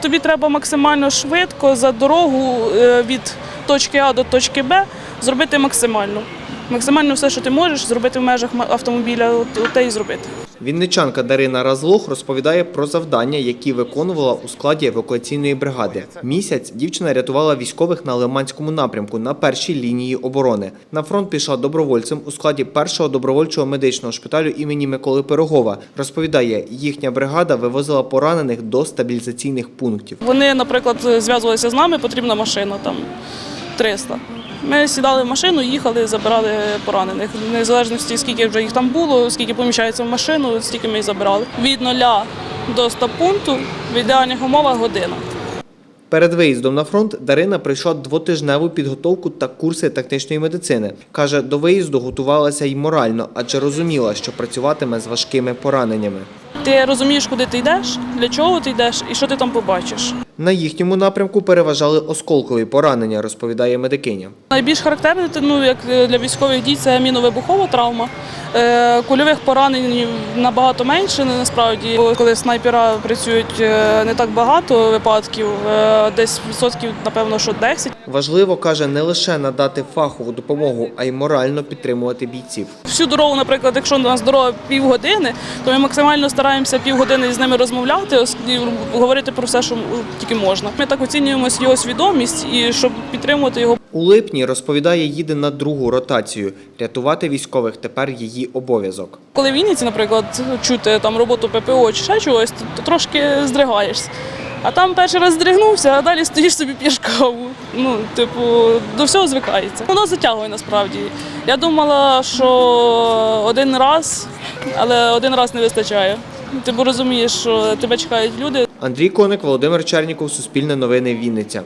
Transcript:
Тобі треба максимально швидко за дорогу е, від точки А до точки Б зробити максимально. Максимально все, що ти можеш, зробити в межах автомобіля, те і зробити. Вінничанка Дарина Разлох розповідає про завдання, які виконувала у складі евакуаційної бригади. Місяць дівчина рятувала військових на Лиманському напрямку на першій лінії оборони. На фронт пішла добровольцем у складі першого добровольчого медичного шпиталю імені Миколи Пирогова. Розповідає, їхня бригада вивозила поранених до стабілізаційних пунктів. Вони, наприклад, зв'язувалися з нами, потрібна машина там 300. Ми сідали в машину, їхали, забирали поранених. В незалежності, скільки вже їх там було, скільки поміщається в машину, стільки ми і забирали. Від нуля до 100 пункту в ідеальних умовах година. Перед виїздом на фронт Дарина пройшла двотижневу підготовку та курси тактичної медицини. Каже, до виїзду готувалася й морально, адже розуміла, що працюватиме з важкими пораненнями. Ти розумієш, куди ти йдеш, для чого ти йдеш і що ти там побачиш. На їхньому напрямку переважали осколкові поранення, розповідає медикиня. Найбільш характерне, ну, як для військових дій, це міновибухова травма. Е, Кульових поранень набагато менше насправді. Бо Коли снайпера працюють е, не так багато випадків, е, десь відсотків, напевно, що 10. Важливо каже не лише надати фахову допомогу, а й морально підтримувати бійців. Всю дорогу, наприклад, якщо у нас дорога півгодини, то ми максимально стараємося півгодини з ними розмовляти і говорити про все, що тільки можна. Ми так оцінюємо його свідомість і щоб підтримувати його У липні розповідає, їде на другу ротацію. Рятувати військових тепер її обов'язок. Коли в Вінниці, наприклад, чути там роботу ППО чи ще чогось, то, трошки здригаєшся. А там перший раз здригнувся, а далі стоїш собі п'єш каву. Ну, типу, до всього звикається. Воно затягує насправді. Я думала, що один раз, але один раз не вистачає. Ти розумієш, що тебе чекають люди. Андрій Коник, Володимир Черніков, Суспільне новини Вінниця.